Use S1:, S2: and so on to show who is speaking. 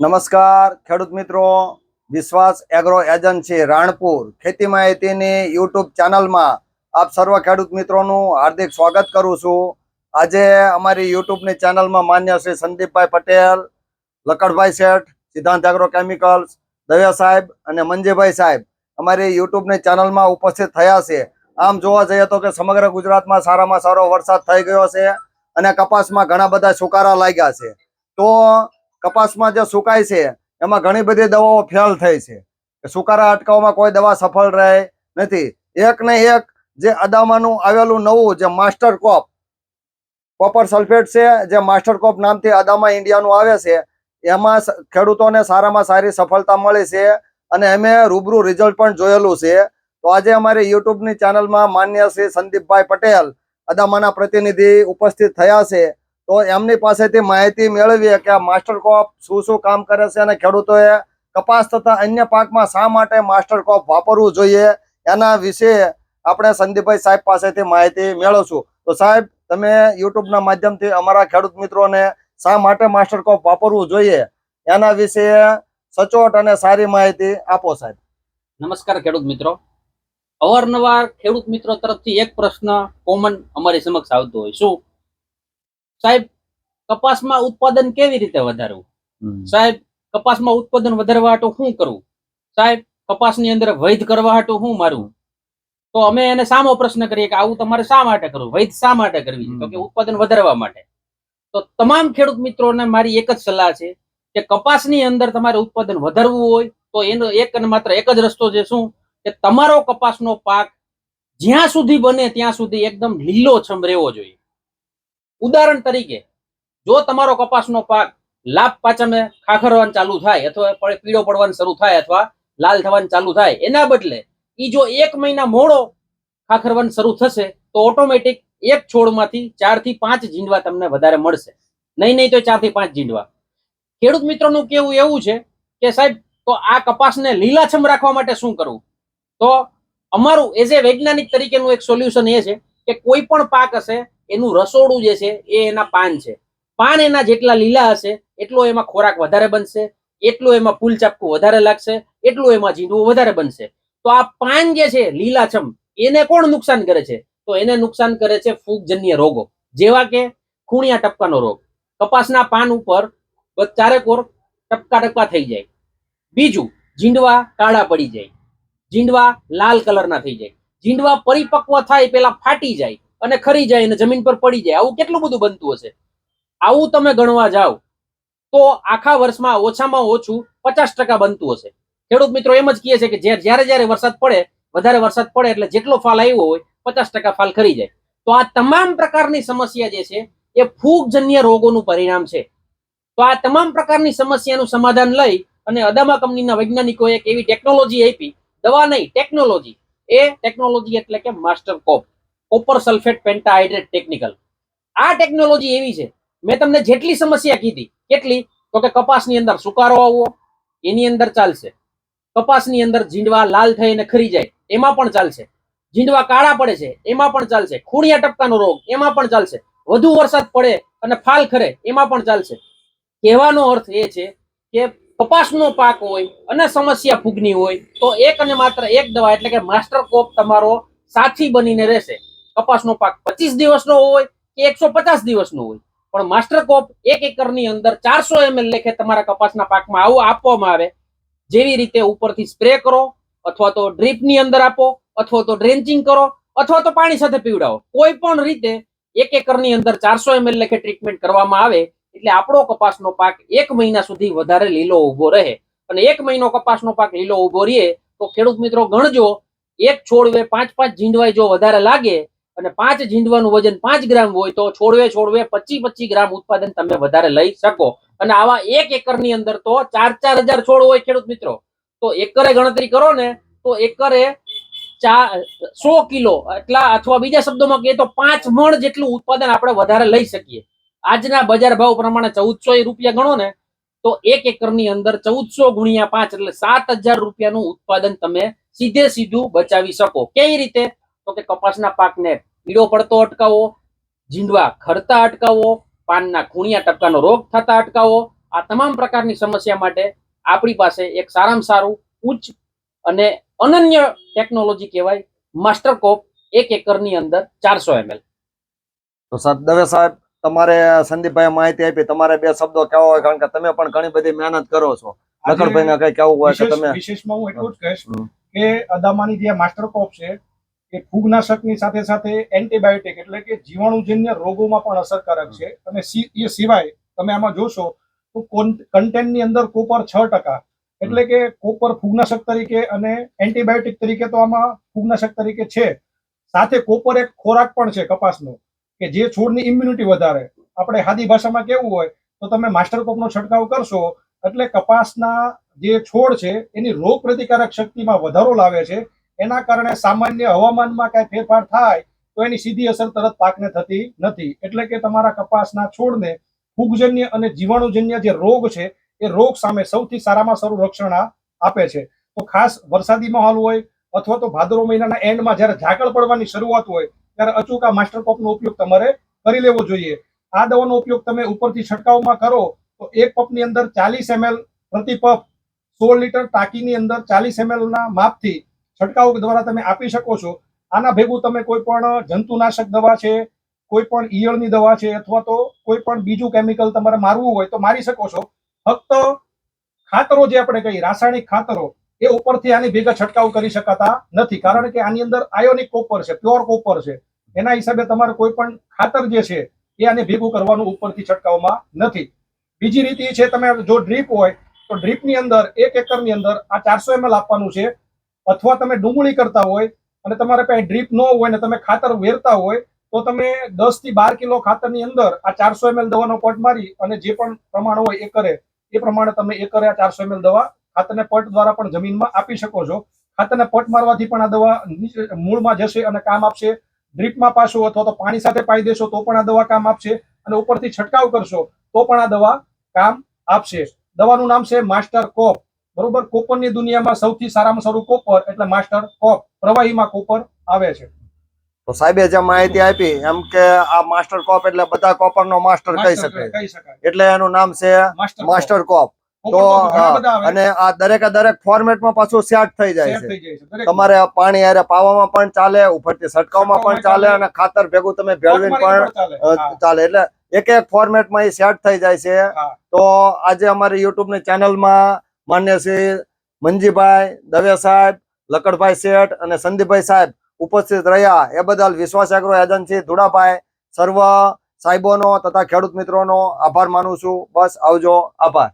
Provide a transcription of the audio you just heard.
S1: નમસ્કાર, ખેડૂત મિત્રો. વિશ્વાસ એગ્રો એજન્સી રાણપુર ખેતી માહિતીની યુટ્યુબ ચેનલમાં આપ સર્વ ખેડૂત મિત્રોનું હાર્દિક સ્વાગત કરું છું. આજે અમારી યુટ્યુબની ચેનલમાં માન્ય શ્રી સંદીપભાઈ પટેલ, લકડભાઈ શેઠ, સિદ્ધાંત એગ્રો કેમિકલ્સ દવ્યા સાહેબ અને મંજીભાઈ સાહેબ અમારી યુટ્યુબની ચેનલમાં ઉપસ્થિત થયા છે. આમ જોવા જઈએ તો કે સમગ્ર ગુજરાતમાં સારામાં સારો વરસાદ થઈ ગયો છે અને કપાસમાં ઘણા બધા સુકારા લાગ્યા છે. તો કપાસમાં જે સુકાય છે, એમાં ઘણી બધી દવાઓ ફેલ થઈ છે. સુકારા અટકાવવામાં કોઈ દવા સફળ રહે નથી. એક ને એક જે અદામાનું આવેલું નવું જે માસ્ટર કોપ, કોપર સલ્ફેટ છે, જે માસ્ટર કોપ નામથી અદામા ઇન્ડિયાનું આવે છે, એમાં ખેડૂતોને સારામાં સારી સફળતા મળી છે અને અમે રૂબરૂ રિઝલ્ટ પણ જોયેલું છે. તો આજે અમારી યુટ્યુબની ચેનલમાં માન્ય શ્રી સંદીપભાઈ પટેલ અદામાના પ્રતિનિધિ ઉપસ્થિત થયા છે. તો એમની પાસેથી માહિતી મેળવીએ કે આ માસ્ટર કોપ શું શું કામ કરે છે અને ખેડૂતોએ કપાસ તથા અન્ય પાકમાં શા માટે માસ્ટર કોપ વાપરવું જોઈએ એના વિશે આપણે સંદીપભાઈ સાહેબ પાસેથી માહિતી મેળવશું. તો સાહેબ, તમે યુટ્યુબના માધ્યમથી અમારા ખેડૂત મિત્રોને શા માટે માસ્ટર કોપ વાપરવું જોઈએ એના વિશે સચોટ અને સારી માહિતી આપો સાહેબ.
S2: નમસ્કાર ખેડૂત મિત્રો. અવારનવાર ખેડૂત મિત્રો તરફથી એક પ્રશ્ન કોમન અમારી સમક્ષ આવતો હોય. શું? સાહેબ કપાસમાં ઉત્પાદન કેવી રીતે વધારવું? સાહેબ કપાસમાં ઉત્પાદન વધારવા હાટુ શું કરવું સાહેબ કપાસની અંદર વૈધ કરવા હાટુ શું મારું? તો અમે એને સામો પ્રશ્ન કરીએ કે આવું તમારે શા માટે કરવું? વૈધ શા માટે કરવી? તો કે ઉત્પાદન વધારવા માટે. તો તમામ ખેડૂત મિત્રોને મારી એક જ સલાહ છે કે કપાસની અંદર તમારે ઉત્પાદન વધારવું હોય તો એનો એક અને માત્ર એક જ રસ્તો છે શું? કે તમારો કપાસનો પાક જ્યાં સુધી બને ત્યાં સુધી એકદમ લીલોછમ રહેવો જોઈએ. ઉદાહરણ તરીકે, જો તમારો કપાસનો પાક લાભ પાચમે ખાખરવાનું ચાલુ થાય અથવા પીળો પડવાનું શરૂ થાય અથવા લાલ થવાનું ચાલુ થાય, એના બદલે એ જો એક મહિના મોડો ખાખરવાનું શરૂ થશે, તો ઓટોમેટિક એક છોડમાંથી ચારથી પાંચ જીંડવા તમને વધારે મળશે. નહીં નહીં તો ચારથી પાંચ જીંડવા ખેડૂત મિત્રોનું કેવું એવું છે કે સાહેબ, તો આ કપાસને લીલાછમ રાખવા માટે શું કરવું? તો અમારું એઝ એ વૈજ્ઞાનિક તરીકેનું એક સોલ્યુશન એ છે કે કોઈ પણ પાક હશે એનું રસોડું જે છે એ એના પાન છે. પાન એના જેટલા લીલા હશે, એટલો એમાં ખોરાક વધારે બનશે, એટલું એમાં ફૂલ ચાપકું વધારે લાગશે, એટલું એમાં જીંડવું વધારે બનશે. તો આ પાન જે છે, લીલાછમ, એને કોણ નુકસાન કરે છે? તો એને નુકસાન કરે છે ફૂગજન્ય રોગો. જેવા કે ખૂણિયા ટપકાનો રોગ. કપાસના પાન ઉપર ચારેકોર ટપકા ટપકા થઈ જાય. બીજું જીંડવા કાળા પડી જાય. જીંડવા લાલ કલરના થઈ જાય. જીંડવા પરિપક્વ થાય પેલા ફાટી જાય. અને ખરી જાય અને જમીન પર પડી જાય. આવું કેટલું બધું બનતું હશે? આવું તમે ગણવા જાઓ તો આખા વર્ષમાં ઓછામાં ઓછું પચાસ ટકા બનતું હશે. ખેડૂત મિત્રો એમ જ કહે છે કે જ્યારે જ્યારે વરસાદ પડે, વધારે વરસાદ પડે એટલે જેટલો ફાલ આવ્યો હોય, પચાસ ટકા ફાલ ખરી જાય. તો આ તમામ પ્રકારની સમસ્યા જે છે, એ ફૂગજન્ય રોગોનું પરિણામ છે. તો આ તમામ પ્રકારની સમસ્યાનું સમાધાન લઈ અને અદામા કંપનીના વૈજ્ઞાનિકોએ એક એવી ટેકનોલોજી આપી. દવા નહીં, ટેકનોલોજી. એ ટેકનોલોજી એટલે કે master cop. Copper sulphate pentahydrate technical આ ટેકનોલોજી એવી છે. મેં તમને જેટલી સમસ્યા કીધી, કેટલી? તો કે કપાસની અંદર સુકારો આવવો, એની અંદર ચાલશે. કપાસની અંદર ઝીંડવા લાલ થઈને ખરી જાય, એમાં પણ ચાલશે. ઝીંડવા કાળા પડે છે, એમાં પણ ચાલશે. ખૂણિયા ટપકાનો રોગ, એમાં પણ ચાલશે. વધુ વરસાદ પડે અને ફાલ ખરે, એમાં પણ ચાલશે. કહેવાનો અર્થ એ છે કે કપાસનો પાક હોય અને સમસ્યા ફૂગની હોય, તો એક અને માત્ર એક દવા, એટલે કે માસ્ટર કોપ તમારો સાથી બનીને રહેશે. કપાસનો પાક પચીસ દિવસનો હોય કે એકસો પચાસ દિવસનો હોય. પણ માસ્ટર કોપ એક એકરની અંદર ચારસો એમએલ લેખે તમારા કપાસના પાકમાં આવું આપવામાં આવે. જેવી રીતે ઉપરથી સ્પ્રે કરો, અથવા તો ડ્રીપની અંદર આપો, અથવા તો ડ્રેન્ચિંગ કરો, અથવા તો પાણી સાથે પીવડાવો. કોઈ પણ રીતે એક એકરની અંદર ચારસો એમએલ લેખે ટ્રીટમેન્ટ કરવામાં આવે, એટલે આપણો કપાસનો પાક એક મહિના સુધી વધારે લીલો ઊભો રહે. અને એક મહિનો કપાસનો પાક લીલો ઊભો રહે, તો ખેડૂત મિત્રો ગણજો, એક છોડવે પાંચ પાંચ ઝીંડવાઈ જો વધારે લાગે અને પાંચ જીંડવાનું વજન પાંચ ગ્રામ હોય તો છોડવે છોડવે પચી પચી ગ્રામ ઉત્પાદન તમે વધારે લઈ શકો. અને આવા એક એકરની અંદર તો ચાર ચાર હજાર છોડ હોય ખેડૂત મિત્રો. તો એકરે ગણતરી કરો ને, તો એકરે સો કિલો એટલા અથવા બીજા શબ્દોમાં કહીએ તો પાંચ મણ જેટલું ઉત્પાદન આપણે વધારે લઈ શકીએ. આજના બજાર ભાવ પ્રમાણે ચૌદસો રૂપિયા ગણો ને, તો એક એકરની અંદર ચૌદસો ગુણ્યા પાંચ એટલે સાત હજાર રૂપિયાનું ઉત્પાદન તમે સીધે સીધું બચાવી શકો. કેવી રીતે? તો કે કપાસના પાકને પીળો પડતો અટકાવો જીંડવા ખરતા અટકાવો પાનના ખૂણિયા ટપકાનો રોગ થતા અટકાવો આ તમામ પ્રકારની સમસ્યા માટે આપણી પાસે એક સારામાં સારું ઉચ્ચ અને અનન્ય ટેકનોલોજી કહેવાય માસ્ટર કોપ એક એકરની અંદર ચારસો એમએલ.
S1: તો સાહેબ દવે સાહેબ તમારે સંદીપભાઈ માહિતી આપી તમારે બે શબ્દો કહેવા હોય કારણ કે તમે પણ ઘણી બધી મહેનત કરો છો. લખનભાઈ ને કઈ કેવું હોય કે તમે?
S3: વિશેષમાં હું એટલું જ કહીશ કે અદામાની જે માસ્ટર કોપ છે એ ફૂગનાશકની સાથે સાથે એન્ટીબાયોટિક એટલે કે જીવાણુજન્ય રોગોમાં પણ અસરકારક છે. અને એ સિવાય તમે આમાં જોશો તો કન્ટેન્ટની અંદર કોપર છ ટકા. એટલે કે કોપર ફૂગનાશક તરીકે અને એન્ટીબાયોટિક તરીકે તો આમાં ફૂગનાશક તરીકે છે. સાથે કોપર એક ખોરાક પણ છે કપાસનો, કે જે છોડની ઇમ્યુનિટી વધારે. આપણે હાદી ભાષામાં કેવું હોય તો તમે માસ્ટર કોપનો છંટકાવ કરશો એટલે કપાસના જે છોડ છે એની રોગ પ્રતિકારક શક્તિમાં વધારો લાવે છે. એના કારણે સામાન્ય હવામાનમાં કાંઈ ફેરફાર થાય તો એની સીધી અસર તરત પાકને થતી નથી. એટલે કે તમારા કપાસના છોડને ફૂગજન્ય અને જીવાણુજન્ય જે રોગ છે, એ રોગ સામે સૌથી સારામાં સારું રક્ષણ આપે છે. તો ખાસ વરસાદી માહોલ હોય અથવા તો ભાદરો મહિનાના એન્ડમાં જ્યારે ઝાકળ પડવાની શરૂઆત હોય, ત્યારે અચૂકા માસ્ટર કોપનો ઉપયોગ તમારે કરી લેવો જોઈએ. આ દવાનો ઉપયોગ તમે ઉપરથી છંટકાવમાં કરો તો એક પપની અંદર ચાલીસ એમએલ પ્રતિ પપ, સોળ લીટર ટાંકીની અંદર ચાલીસ એમએલના માપથી છંટકાવ દ્વારા તમે આપી શકો છો. આના ભેગું તમે કોઈ પણ જંતુનાશક દવા છે, કોઈ પણ ઈયળની દવા છે અથવા તો કોઈ પણ બીજું કેમિકલ તમારે મારવું હોય તો મારી શકો છો. ફક્ત ખાતરો જે આપણે કહીએ, રાસાયણિક ખાતરો, એ ઉપરથી આની ભેગા છંટકાવ કરી શકાતા નથી. કારણ કે આની અંદર આયોનિક કોપર છે પ્યોર કોપર છે. એના હિસાબે તમારે કોઈ પણ ખાતર જે છે, એ આને ભેગું કરવાનું ઉપરથી છંટકાવમાં નથી. બીજી રીત છે, તમે જો ડ્રીપ હોય, તો ડ્રીપની અંદર, એક એકરની અંદર આ ચારસો એમએલ આપવાનું છે. અથવા તમે ડુંગળી કરતા હોય અને તમારે પાસે ડ્રીપ ન હોય ને તમે ખાતર વેરતા હોય, તો તમે દસથી બાર કિલો ખાતરની અંદર આ ચારસો એમએલ દવાનો પટ મારી અને જે પણ પ્રમાણ હોય એકરે એ પ્રમાણે તમે એકરે આ ચારસો એમએલ દવા. ખાતરને પટ દ્વારા પણ જમીનમાં આપી શકો છો. ખાતરને પટ મારવાથી પણ આ દવા મૂળમાં જશે અને કામ આપશે. ડ્રીપમાં પાછો અથવા તો પાણી સાથે પાઈ દેશો તો પણ આ દવા કામ આપશે અને ઉપરથી છંટકાવ કરશો તો પણ આ દવા કામ આપશે. દવાનું નામ છે માસ્ટર કોપ. બરોબર? કોપરની દુનિયામાં સૌથી સારામાં સારું કોપર એટલે માસ્ટર કોપ પ્રવાહીમાં કોપર આવે છે.
S1: તો સાહેબે જે માહિતી આપી એમ કે આ માસ્ટર કોપ એટલે બધા કોપર નો માસ્ટર કહી
S3: શકે.
S1: શકાય. એટલે એનું નામ છે
S3: માસ્ટર
S1: કોપ. તો અને આ દરેકે દરેક ફોર્મેટમાં પાછું સેટ થઈ જાય છે. તમારે પાણી અરે પાવામાં પણ ચાલે ઉપરથી છંટકાવમાં પણ ચાલે અને ખાતર ભેગું તમે ભેળવીને પણ
S3: ચાલે.
S1: એટલે એક એક ફોર્મેટમાં એ સેટ થઈ જાય છે. તો આજે અમારી યુટ્યુબની ચેનલમાં માન્ય શ્રી મંજીભાઈ દવે સાહેબ, લકડભાઈ શેઠ અને સંદીપભાઈ સાહેબ ઉપસ્થિત રહ્યા. એ બદલ વિશ્વાસ એગ્રો એજન્સી ધુડાભાઈ, સર્વ સાહેબોનો તથા ખેડૂત મિત્રોનો આભાર માનું છું. બસ આવજો. આભાર.